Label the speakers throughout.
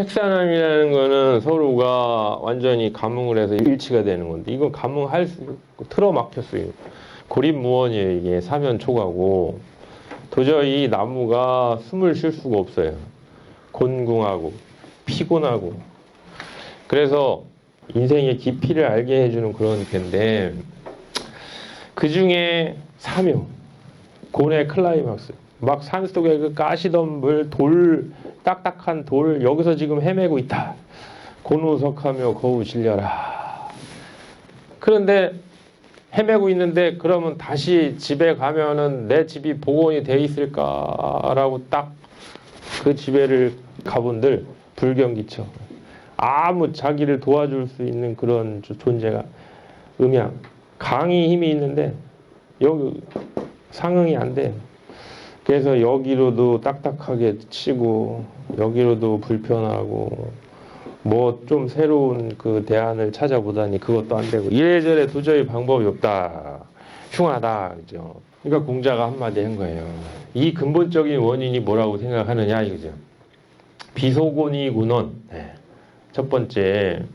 Speaker 1: 택사남이라는 거는 서로가 완전히 감흥을 해서 일치가 되는 건데 이건 감흥할 수 틀어 막혔어요. 고립무원이에요 이게 사면 초가고 도저히 나무가 숨을 쉴 수가 없어요. 곤궁하고 피곤하고 그래서 인생의 깊이를 알게 해주는 그런 괴인데 그 중에 사묘 고뇌 클라이막스 막 산속에 그 가시덤불 돌 딱딱한 돌 여기서 지금 헤매고 있다. 곤우석하며 거우 질려라. 그런데 헤매고 있는데 그러면 다시 집에 가면은 내 집이 복원이 돼 있을까라고 딱 그 집에를 가본들 불경기쳐 아무 자기를 도와줄 수 있는 그런 조- 존재가 음양 강이 힘이 있는데 여기 상응이 안 돼. 그래서 여기로도 딱딱하게 치고 여기로도 불편하고 뭐 좀 새로운 그 대안을 찾아보다니 그것도 안 되고 이래저래 도저히 방법이 없다. 흉하다. 그죠? 그러니까 공자가 한마디 한 거예요. 이 근본적인 원인이 뭐라고 생각하느냐 이거죠. 비소곤이 군원. 네. 첫 번째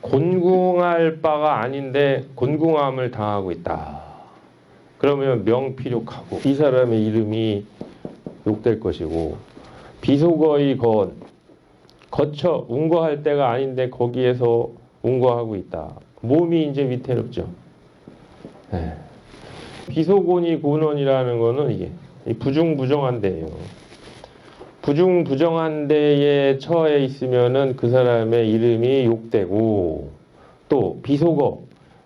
Speaker 1: 곤궁할 바가 아닌데 곤궁함을 당하고 있다. 그러면 명필욕하고 이 사람의 이름이 욕될 것이고 비속어의 건 거쳐 운거할 때가 아닌데 거기에서 운거하고 있다. 몸이 이제 위태롭죠. 네. 비속곤이 곤원이라는 거는 이게 이 부중부정한데요. 부중부정한 데에 처해 있으면은 그 사람의 이름이 욕되고 또 비속어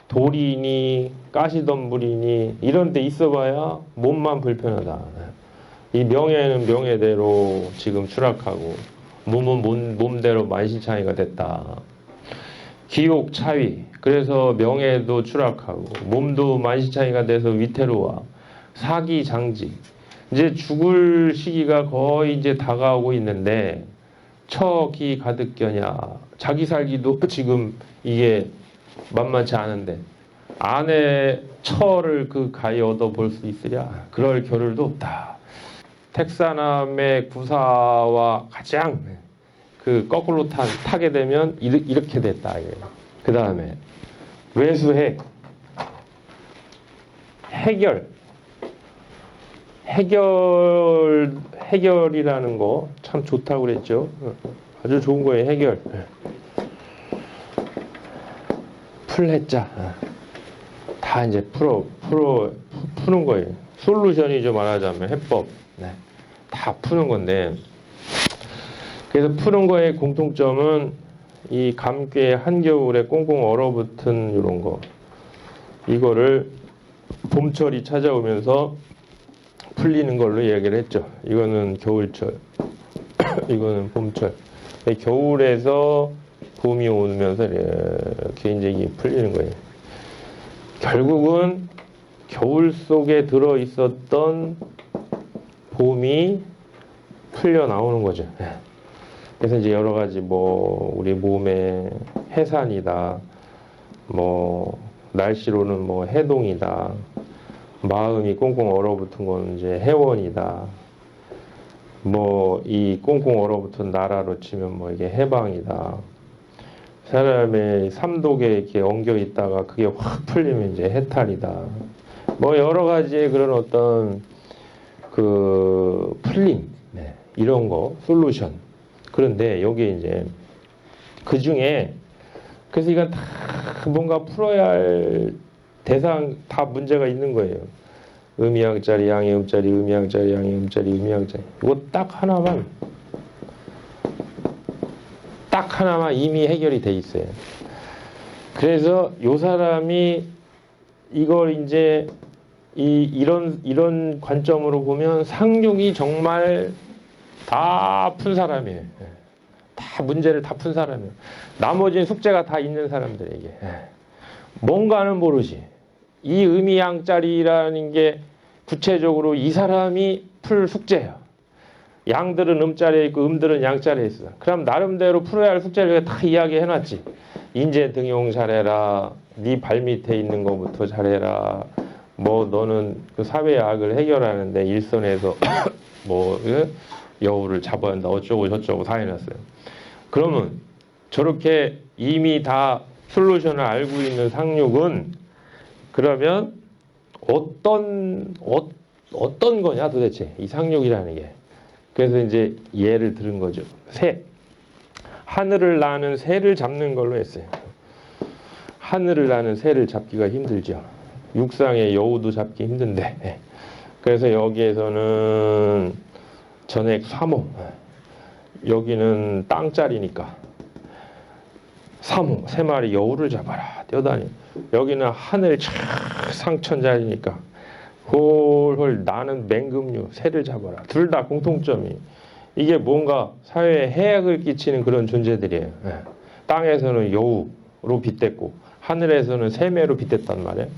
Speaker 1: 돌이니 가시덤불이니 이런 데 있어봐야 몸만 불편하다. 이 명예는 명예대로 지금 추락하고 몸은 몸, 몸대로 만신창이가 됐다. 기욕 차위. 그래서 명예도 추락하고 몸도 만신창이가 돼서 위태로워. 사기 장직. 이제 죽을 시기가 거의 이제 다가오고 있는데 처기 가득 겨냐. 자기 살기도 지금 이게 만만치 않은데 아내 처를 그 가히 얻어 볼 수 있으랴. 그럴 겨를도 없다. 택사남의 구사와 가장 그 거꾸로 탄, 타게 되면 이렇게 됐다. 그 다음에 외수핵 해결. 해결 해결이라는 거 참 좋다고 그랬죠. 아주 좋은 거예요. 해결. 풀해자 다 이제 풀어 풀어 푸는 거예요. 솔루션이죠 말하자면 해법. 네. 다 푸는 건데 그래서 푸는 거의 공통점은 이 감괴 한겨울에 꽁꽁 얼어붙은 이런 거 이거를 봄철이 찾아오면서 풀리는 걸로 얘기를 했죠. 이거는 겨울철, 이거는 봄철. 겨울에서 봄이 오면서 이렇게 이제 풀리는 거예요. 결국은 겨울 속에 들어 있었던 봄이 풀려 나오는 거죠. 예. 그래서 이제 여러 가지 뭐 우리 몸의 해산이다, 뭐 날씨로는 뭐 해동이다, 마음이 꽁꽁 얼어붙은 건 이제 해원이다. 뭐 이 꽁꽁 얼어붙은 나라로 치면 뭐 이게 해방이다. 사람의 삼독에 이렇게 엉겨 있다가 그게 확 풀리면 이제 해탈이다. 뭐 여러 가지의 그런 어떤 그 풀림 네, 이런 거 솔루션. 그런데 여기 이제 그 중에 그래서 이건 다 뭔가 풀어야 할 대상 다 문제가 있는 거예요. 음이양짜리, 양이음짜리, 음이양짜리, 양이음짜리, 음이양짜리. 이거 딱 하나만 딱 하나만 이미 해결이 돼 있어요. 그래서 요 사람이 이걸 이제 이 이런 이런 관점으로 보면 상륙이 정말 다 푼 사람이에요. 예. 다 문제를 다 푼 사람이에요. 나머지는 숙제가 다 있는 사람들에게. 예. 뭔가는 모르지. 이 음이양짜리라는 게 구체적으로 이 사람이 풀 숙제야. 양들은 음자리에 있고 음들은 양자리에 있어. 그럼 나름대로 풀어야 할 숙제를 다 이야기해놨지. 인재 등용 잘해라. 네 발밑에 있는 것부터 잘해라. 뭐 너는 그 사회의 악을 해결하는데 일선에서 뭐그 여우를 잡아야 한다 어쩌고 저쩌고 다 해놨어요. 그러면 저렇게 이미 다 솔루션을 알고 있는 상륙은 그러면 어떤 어, 어떤 거냐 도대체 이 상륙이라는 게 그래서 이제 예를 들은 거죠. 새. 하늘을 나는 새를 잡는 걸로 했어요. 하늘을 나는 새를 잡기가 힘들죠. 육상의 여우도 잡기 힘든데. 예. 그래서 여기에서는 전액 사모 여기는 땅짜리니까. 사모 세 마리 여우를 잡아라. 뛰어다니. 여기는 하늘 촥 상천자리니까 홀홀 나는 맹금류 새를 잡아라. 둘 다 공통점이 이게 뭔가 사회에 해악을 끼치는 그런 존재들이에요. 예. 땅에서는 여우로 빗댔고 하늘에서는 새매로 빗댔단 말이에요.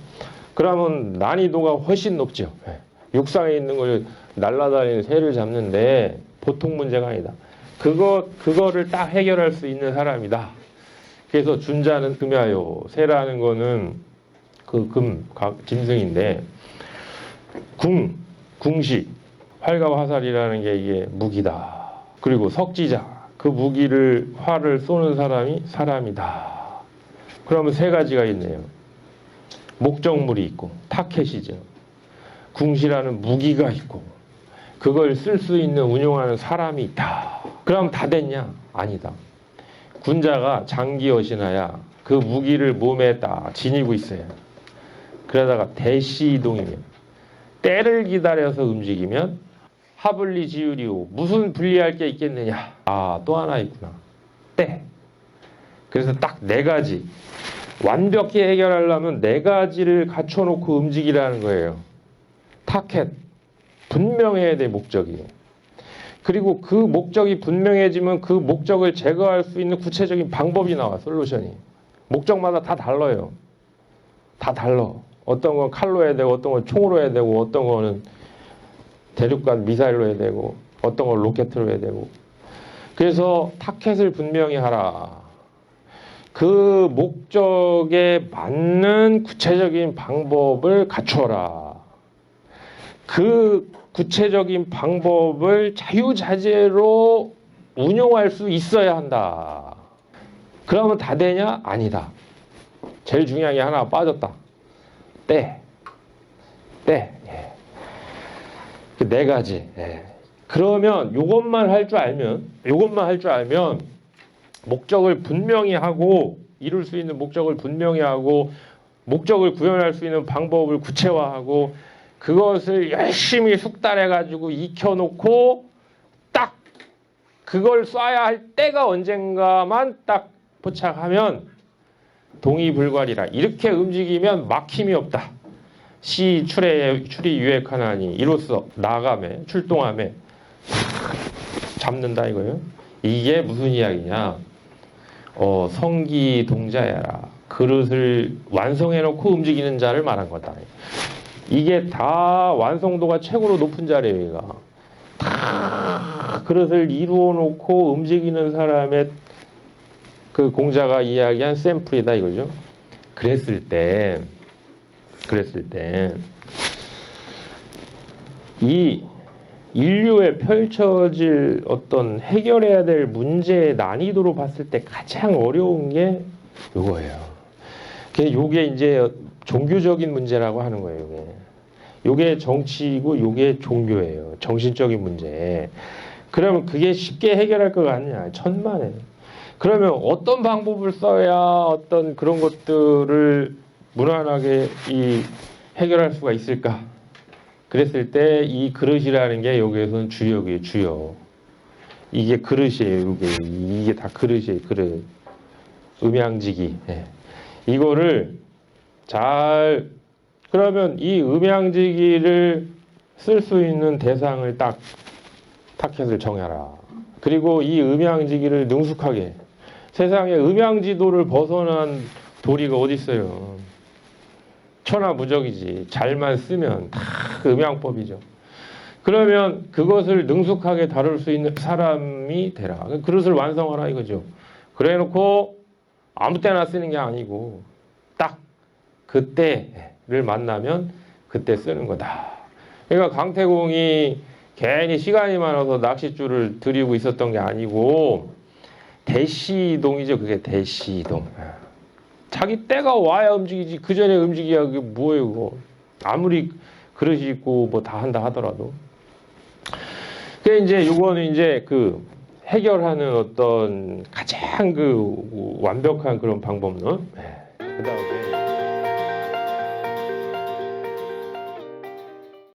Speaker 1: 그러면 난이도가 훨씬 높죠. 예. 육상에 있는 걸 날아다니는 새를 잡는데 보통 문제가 아니다. 그거 그거를 딱 해결할 수 있는 사람이다. 그래서 준자는 금야요. 새라는 거는 그금 짐승인데 궁 궁시 활과 화살이라는 게 이게 무기다. 그리고 석지자 그 무기를 활을 쏘는 사람이 사람이다. 그러면 세 가지가 있네요. 목적물이 있고 타켓이죠. 궁시라는 무기가 있고 그걸 쓸 수 있는 운용하는 사람이 있다. 그럼 다 됐냐? 아니다. 군자가 장기여신하야 그 무기를 몸에 딱 지니고 있어요. 그러다가 대시 이동이면 때를 기다려서 움직이면 하블리 지유리오 무슨 분리할 게 있겠느냐? 아 또 하나 있구나. 때. 그래서 딱 네 가지 완벽히 해결하려면 네 가지를 갖춰놓고 움직이라는 거예요. 타켓 분명해야 돼 목적이. 그리고 그 목적이 분명해지면 그 목적을 제거할 수 있는 구체적인 방법이 나와 솔루션이. 목적마다 다 달라요. 다 달라. 어떤 건 칼로 해야 되고 어떤 건 총으로 해야 되고 어떤 거는 대륙간 미사일로 해야 되고 어떤 건 로켓으로 해야 되고 그래서 타켓을 분명히 하라. 그 목적에 맞는 구체적인 방법을 갖춰라. 그 구체적인 방법을 자유자재로 운용할 수 있어야 한다. 그러면 다 되냐? 아니다. 제일 중요한 게 하나 빠졌다. 때. 때. 예. 그 네 가지. 예. 그러면 요것만 할 줄 알면, 요것만 할 줄 알면, 목적을 분명히 하고, 이룰 수 있는 목적을 분명히 하고, 목적을 구현할 수 있는 방법을 구체화하고, 그것을 열심히 숙달해 가지고 익혀 놓고, 딱, 그걸 쏴야 할 때가 언젠가만 딱 포착하면, 동의불괄이라. 이렇게 움직이면 막힘이 없다. 시 출에 출이 유액하나니 이로써 나감에 출동함에 잡는다 이거예요. 이게 무슨 이야기냐? 어, 성기 동자야라. 그릇을 완성해 놓고 움직이는 자를 말한 거다. 이게 다 완성도가 최고로 높은 자리예요. 다 그릇을 이루어 놓고 움직이는 사람의 그 공자가 이야기한 샘플이다 이거죠. 그랬을 때 그랬을 때 이 인류에 펼쳐질 어떤 해결해야 될 문제의 난이도로 봤을 때 가장 어려운 게 이거예요. 요게 이제 종교적인 문제라고 하는 거예요. 요게. 요게 정치이고 요게 종교예요. 정신적인 문제. 그러면 그게 쉽게 해결할 것 같냐? 천만에. 그러면 어떤 방법을 써야 어떤 그런 것들을 무난하게 이 해결할 수가 있을까? 그랬을 때 이 그릇이라는 게 여기에서는 주역이에요, 주역. 이게 그릇이에요, 이게. 이게 다 그릇이에요, 그릇. 음양지기. 예. 이거를 잘, 그러면 이 음양지기를 쓸 수 있는 대상을 딱 타켓을 정해라. 그리고 이 음양지기를 능숙하게 세상에 음양지도를 벗어난 도리가 어디 있어요? 천하무적이지. 잘만 쓰면 다 음양법이죠. 그러면 그것을 능숙하게 다룰 수 있는 사람이 되라. 그릇을 완성하라 이거죠. 그래 놓고 아무 때나 쓰는 게 아니고 딱 그때를 만나면 그때 쓰는 거다. 그러니까 강태공이 괜히 시간이 많아서 낚싯줄을 들이고 있었던 게 아니고 대시동이죠. 그게 대시동. 자기 때가 와야 움직이지. 그 전에 움직이야 그게 뭐예요, 그거. 아무리 그릇이 있고 뭐 다 한다 하더라도. 그 이제 요거는 이제 그 해결하는 어떤 가장 그 완벽한 그런 방법론. 그 다음에